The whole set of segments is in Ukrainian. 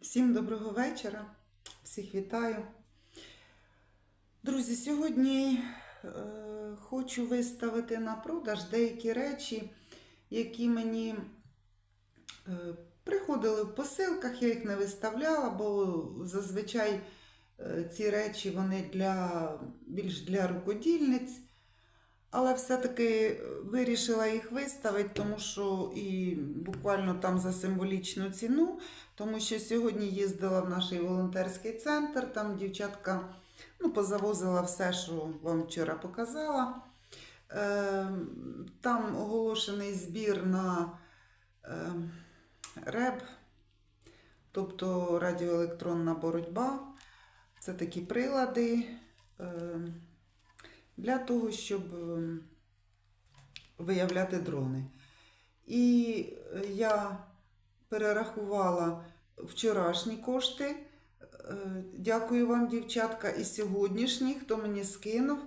Всім доброго вечора, всіх вітаю. Друзі, сьогодні е, хочу виставити на продаж деякі речі, які мені е, приходили в посилках, я їх не виставляла, бо зазвичай е, ці речі вони для, більш для рукодільниць. Але все-таки вирішила їх виставити, тому що і буквально там за символічну ціну, тому що сьогодні їздила в наш волонтерський центр, там дівчатка ну, позавозила все, що вам вчора показала. Е, Там оголошений збір на е, РЕБ, тобто радіоелектронна боротьба. Це такі прилади. Для того, щоб е, виявляти дрони. І е, я перерахувала вчорашні кошти. Е, Дякую вам, дівчатка, і сьогоднішні, хто мені скинув.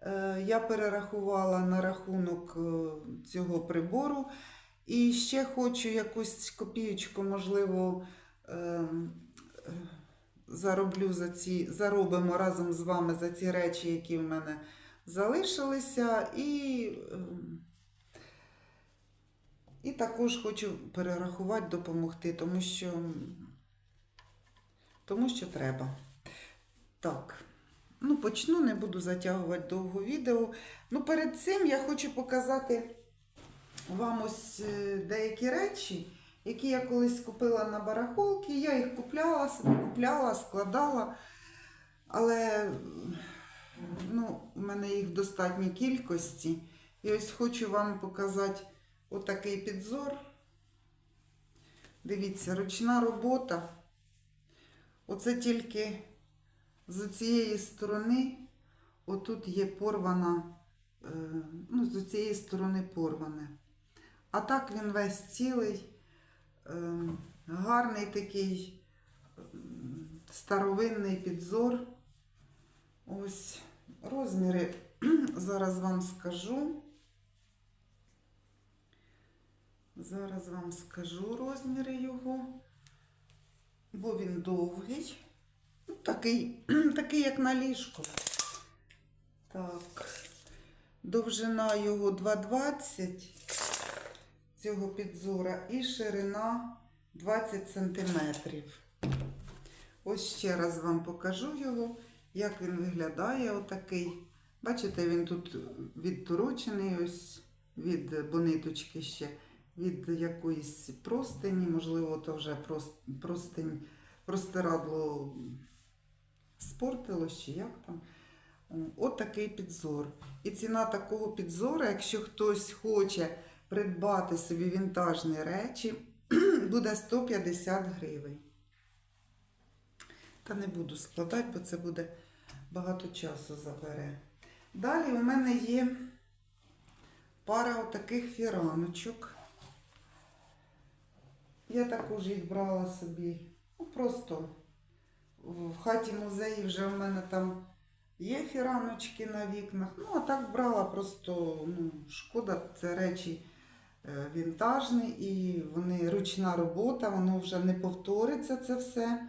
Е, Я перерахувала на рахунок цього прибору. І ще хочу якусь копієчку, можливо, е, е, зароблю за ці, заробимо разом з вами за ці речі, які в мене залишилися. І, і також хочу перерахувати, допомогти, тому що, тому що треба. Так. Ну, почну, не буду затягувати довго відео. Ну, перед цим я хочу показати вам ось е, деякі речі, які я колись купила на барахолки. Я їх купляла, купляла, складала. Але ну, у мене їх в достатній кількості. І ось хочу вам показати отакий підзор. Дивіться, ручна робота. Оце тільки з цієї сторони, отут є порвана, е, ну, з цієї сторони порване. А так він весь цілий, е, гарний такий старовинний підзор. Ось розміри зараз вам скажу. Зараз вам скажу розміри його, бо він довгий. Ну, такий, такий, як на ліжку. Так. Довжина його 2,20 цього підзора і ширина 20 сантиметрів. Ось ще раз вам покажу його, як він виглядає отакий. Бачите, він тут відторочений ось від бониточки ще, від якоїсь простині, можливо, то вже прос- простинь, простирадло спортилось чи як там. От такий підзор. І ціна такого підзору, якщо хтось хоче придбати собі вінтажні речі, буде 150 гривень. Та не буду складати, бо це буде багато часу забере. Далі у мене є пара отаких фіраночок. Я також їх брала собі. Ну, просто в хаті музеї вже в мене там є фіраночки на вікнах. Ну, а так брала просто, ну, шкода, це речі е, вінтажні і вони ручна робота, воно вже не повториться це все.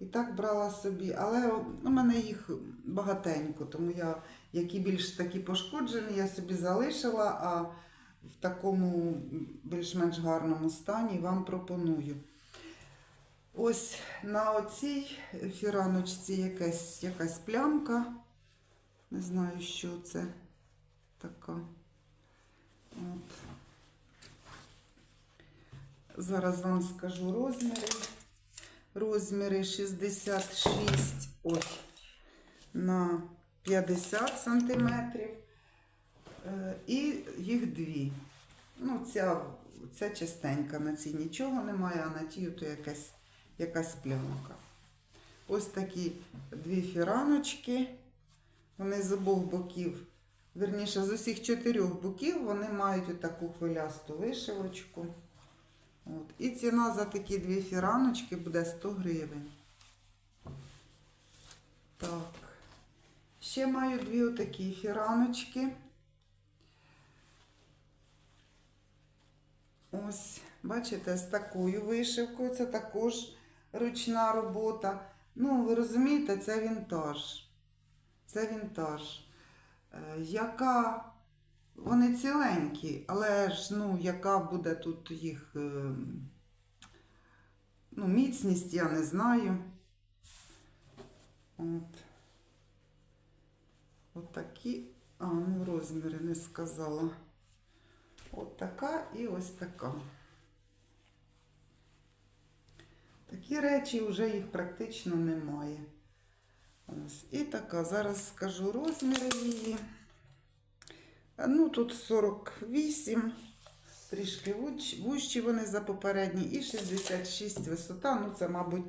І так брала собі. Але у мене їх багатенько, тому я, які більш такі пошкоджені, я собі залишила, а в такому більш-менш гарному стані вам пропоную. Ось на оцій фіраночці якась, якась плямка. Не знаю, що це така. От. Зараз вам скажу розміри. Розміри 66 ось, на 50 сантиметрів. Е, І їх дві. Ну, ця, ця частенька на цій нічого немає, а на тій то якась, якась плямка. Ось такі дві фіраночки. Вони з обох боків, верніше, з усіх чотирьох боків вони мають таку хвилясту вишивочку. От. І ціна за такі дві фіраночки буде 100 гривень. Так. Ще маю дві отакі фіраночки. Ось, бачите, з такою вишивкою. Це також ручна робота. Ну, ви розумієте, це вінтаж. Це вінтаж. Е, яка вони ціленькі, але ж ну, яка буде тут їх е, ну, міцність, я не знаю. От. От такі, а, ну розміри не сказала. От така і ось така. Такі речі вже їх практично немає. Ось. І така, зараз скажу розміри її. Ну, тут 48, трішки вущі вони за попередні, і 66 висота. Ну, це, мабуть,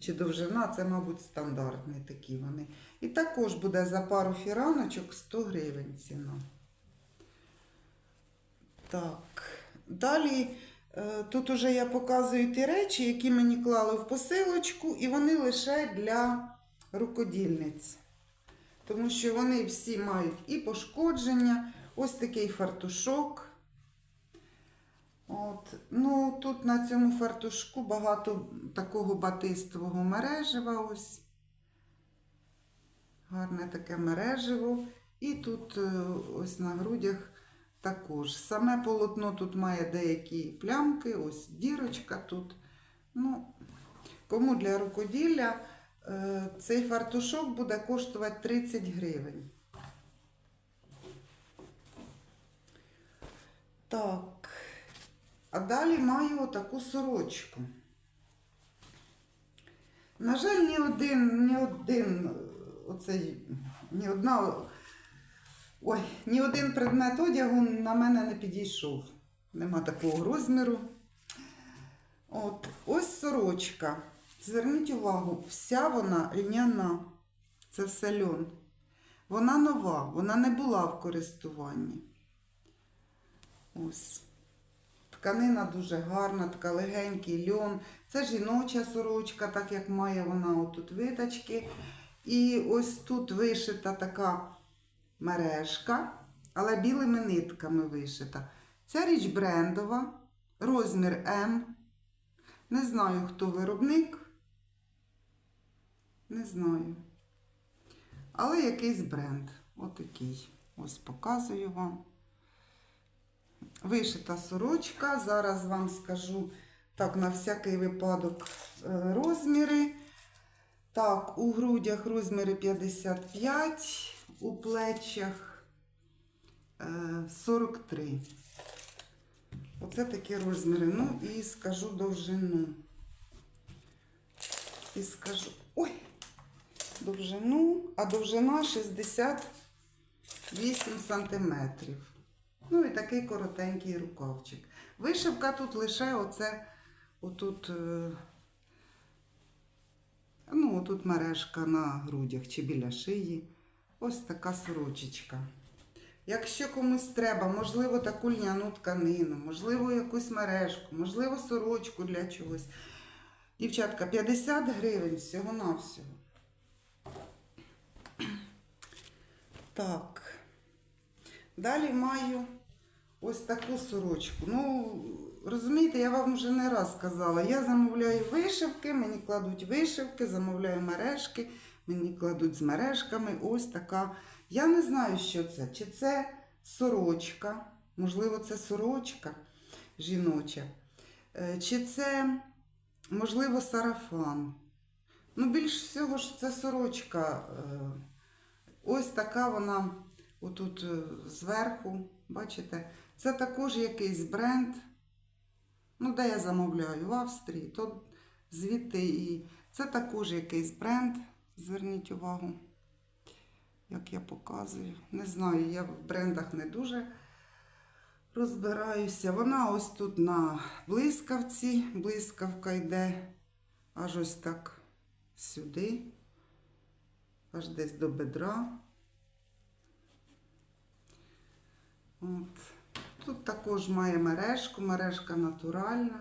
чи довжина, це, мабуть, стандартні такі вони. І також буде за пару фіраночок 100 гривень ціна. Так. Далі е, тут уже я показую ті речі, які мені клали в посилочку, і вони лише для рукодільниць. Тому що вони всі мають і пошкодження. Ось такий фартушок. От. Ну, тут на цьому фартушку багато такого батистового мережева. Ось. Гарне таке мережево. І тут е, ось на грудях також. Саме полотно тут має деякі плямки, ось дірочка тут. Ну, кому для рукоділля е, цей фартушок буде коштувати 30 гривень. Так. А далі маю отаку сорочку. На жаль, ні один, ні один, е, оцей, ні одна, ой, ні один предмет одягу на мене не підійшов. Нема такого розміру. От, ось сорочка. Зверніть увагу, вся вона льняна. Це все льон. Вона нова, вона не була в користуванні. Ось. Тканина дуже гарна, така легенький льон. Це жіноча сорочка, так як має вона отут виточки. І ось тут вишита така мережка, але білими нитками вишита. Ця річ брендова, розмір М. Не знаю, хто виробник. Не знаю. Але якийсь бренд. Отакий. Ось показую вам. Вишита сорочка. Зараз вам скажу так, на всякий випадок е, розміри. Так, у грудях розміри 55, у плечах е, 43. Оце такі розміри. Ну і скажу довжину. І скажу. Ой! Довжину, а довжина 68 сантиметрів. Ну і такий коротенький рукавчик. Вишивка тут лише оце, отут, е, ну, отут мережка на грудях чи біля шиї. Ось така сорочечка. Якщо комусь треба, можливо, таку льняну тканину, можливо, якусь мережку, можливо, сорочку для чогось. Дівчатка, 50 гривень всього-навсього. Так. Далі маю ось таку сорочку. Ну, розумієте, я вам вже не раз казала. Я замовляю вишивки, мені кладуть вишивки, замовляю мережки, мені кладуть з мережками. Ось така. Я не знаю, що це. Чи це сорочка, можливо, це сорочка жіноча, Е, чи це, можливо, сарафан. Ну, більш всього ж це сорочка. е, Ось така вона отут е, зверху, бачите, це також якийсь бренд. Ну, де я замовляю? В Австрії, то звідти і це також якийсь бренд. Зверніть увагу, як я показую. Не знаю, я в брендах не дуже розбираюся. Вона ось тут на блискавці. Блискавка йде аж ось так сюди, аж десь до бедра. От. Тут також має мережку, мережка натуральна.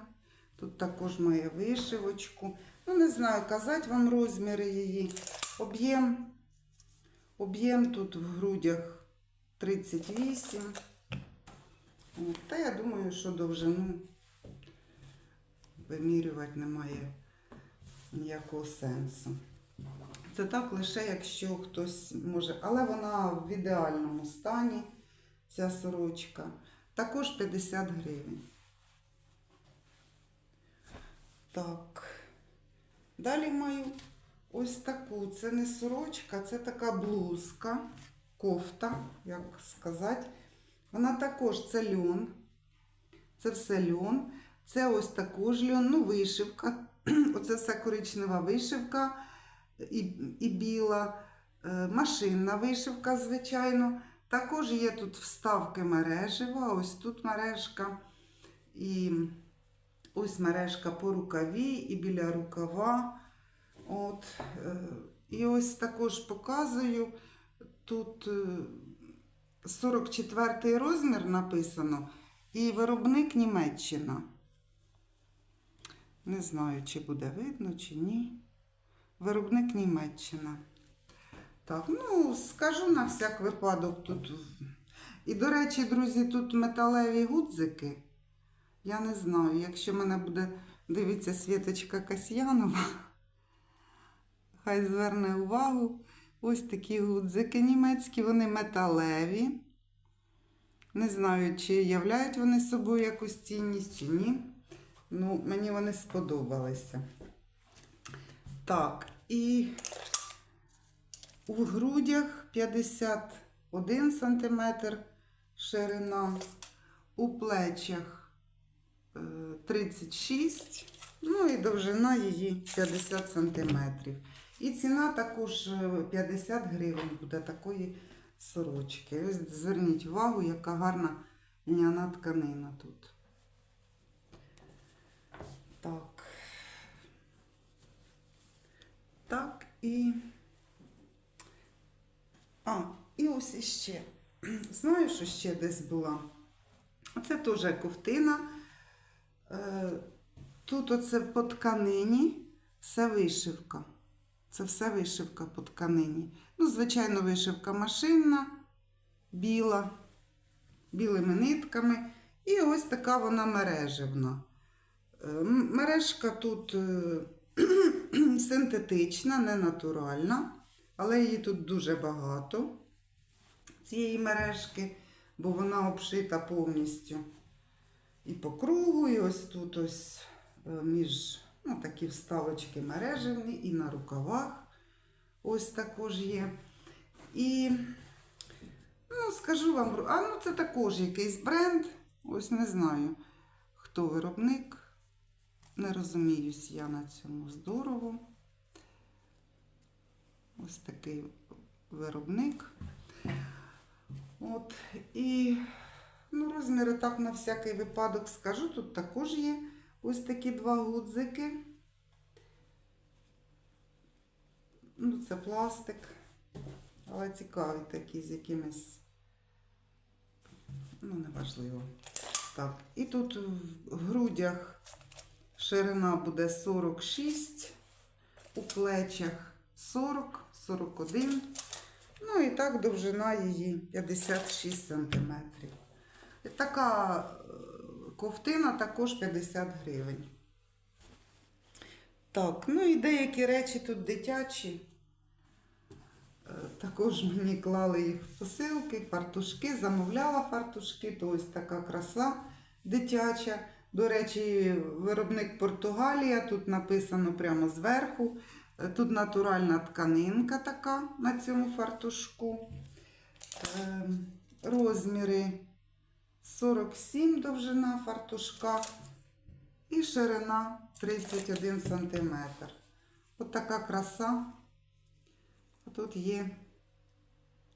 Тут також має вишивочку. Ну, не знаю, казати вам розміри її. Об'єм. Об'єм тут в грудях 38. От. Та я думаю, що довжину вимірювати немає ніякого сенсу. Це так лише, якщо хтось може. Але вона в ідеальному стані, ця сорочка. Також 50 гривень. Так. Далі маю ось таку. Це не сорочка, це така блузка, кофта, як сказати. Вона також це льон. Це все льон. Це ось також льон, ну, вишивка. Оце все коричнева вишивка і, і біла, Е, машинна вишивка, звичайно. Також є тут вставки мережева, ось тут мережка. І ось мережка по рукаві і біля рукава. От. е, І ось також показую. Тут е, 44 розмір написано, і виробник Німеччина. Не знаю, чи буде видно, чи ні. Виробник Німеччина. Так, ну, скажу на всяк випадок тут. І, до речі, друзі, тут металеві гудзики. Я не знаю, якщо мене буде дивитися Світочка Касьянова, хай зверне увагу. Ось такі гудзики німецькі, вони металеві. Не знаю, чи являють вони собою якусь цінність, чи ні. Ну, мені вони сподобалися. Так, і у грудях 51 см ширина, у плечах е, 36 ну і довжина її 50 см. І ціна також е, 50 гривень буде такої сорочки. Ось зверніть увагу, яка гарна льняна тканина тут. Так. Так, і. А, і ось іще. Знаю, що ще десь була. Це теж ковтина. Е, Тут оце по тканині все вишивка. Це все вишивка по тканині. Ну, звичайно, вишивка машинна, біла, білими нитками. І ось така вона мережевна. Е, Мережка тут е, синтетична, не натуральна, але її тут дуже багато, цієї мережки, бо вона обшита повністю і по кругу, і ось тут ось е, між ну, такі вставочки мережевні, і на рукавах ось також є. І, ну, скажу вам, а ну це також якийсь бренд, ось не знаю, хто виробник. Не розуміюсь я на цьому здорово. Ось такий виробник. От, і ну, розміри так на всякий випадок скажу. Тут також є ось такі два гудзики. Ну, це пластик, але цікавий такий з якимись. Ну, неважливо. Так, і тут в грудях ширина буде 46, у плечах 40, 41. Ну і так довжина її 56 см. Така е, ковтина також 50 гривень. Так, ну і деякі речі тут дитячі. Е, Також мені клали їх в посилки, фартушки, замовляла фартушки, то ось така краса дитяча. До речі, виробник Португалія, тут написано прямо зверху. Е, Тут натуральна тканинка така на цьому фартушку. Е, Розміри 47 довжина фартушка і ширина 31 см. От така краса. Тут є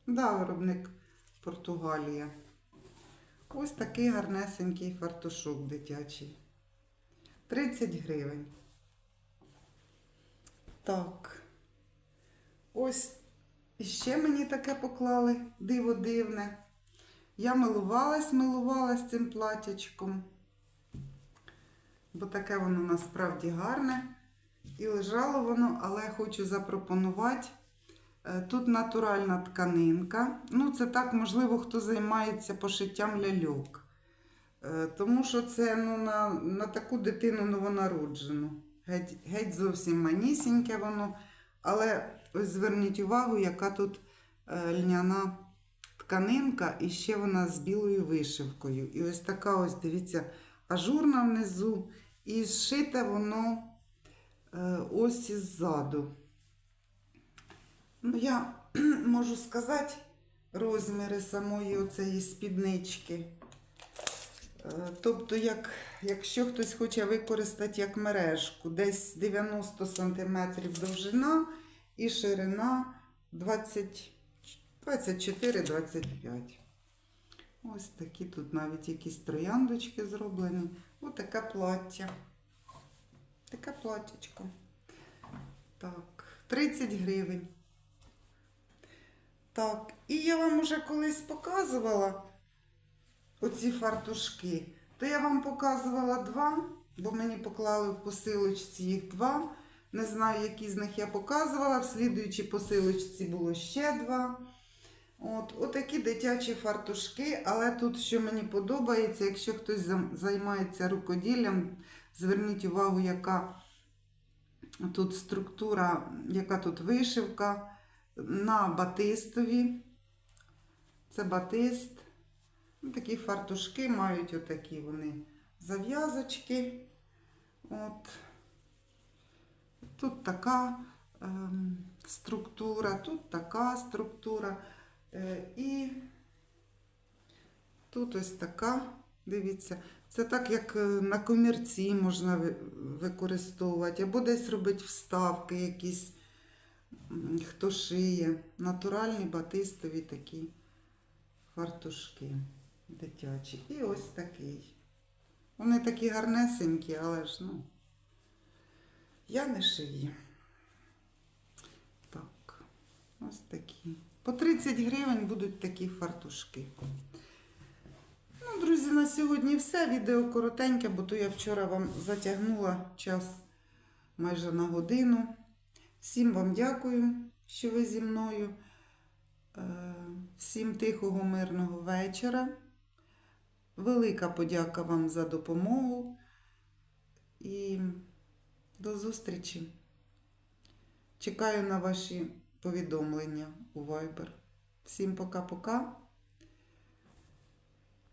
да, виробник Португалія. Ось такий гарнесенький фартушок дитячий. 30 гривень. Так. Ось іще мені таке поклали диво дивне. Я милувалась, милувалась цим платячком. Бо таке воно насправді гарне. І лежало воно, але хочу запропонувати. Е, Тут натуральна тканинка. Ну, це так, можливо, хто займається пошиттям ляльок. Е, Тому що це ну, на, на таку дитину новонароджену. Геть, геть зовсім манісіньке воно. Але ось зверніть увагу, яка тут е, льняна тканинка, і ще вона з білою вишивкою. І ось така ось, дивіться, ажурна внизу, і зшите воно е, ось іззаду. Ну, я можу сказати розміри самої оцеї спіднички. Е, Тобто, як, якщо хтось хоче використати як мережку, десь 90 см довжина і ширина 24-25. Ось такі тут навіть якісь трояндочки зроблені. Ось таке плаття. Таке платтячко. Так, 30 гривень. Так, і я вам уже колись показувала оці фартушки. То я вам показувала два, бо мені поклали в посилочці їх два. Не знаю, які з них я показувала. В слідуючій посилочці було ще два. От, отакі дитячі фартушки, але тут, що мені подобається, якщо хтось займається рукоділлям, зверніть увагу, яка тут структура, яка тут вишивка на батистові. Це батист. Ну, Такі фартушки мають отакі вони зав'язочки. От. Тут така ем, структура, тут така структура. Е, і тут ось така, дивіться, це так, як е, на комірці можна ви- використовувати, або десь робити вставки якісь, хто шиє. Натуральні батистові такі фартушки дитячі. І ось такий. Вони такі гарнесенькі, але ж ну. Я не шию. Так, ось такі. По 30 гривень будуть такі фартушки. Ну, друзі, на сьогодні все. Відео коротеньке, бо то я вчора вам затягнула час майже на годину. Всім вам дякую, що ви зі мною. Е, Всім тихого, мирного вечора. Велика подяка вам за допомогу. І до зустрічі. Чекаю на ваші повідомлення у Viber. Всім пока-пока.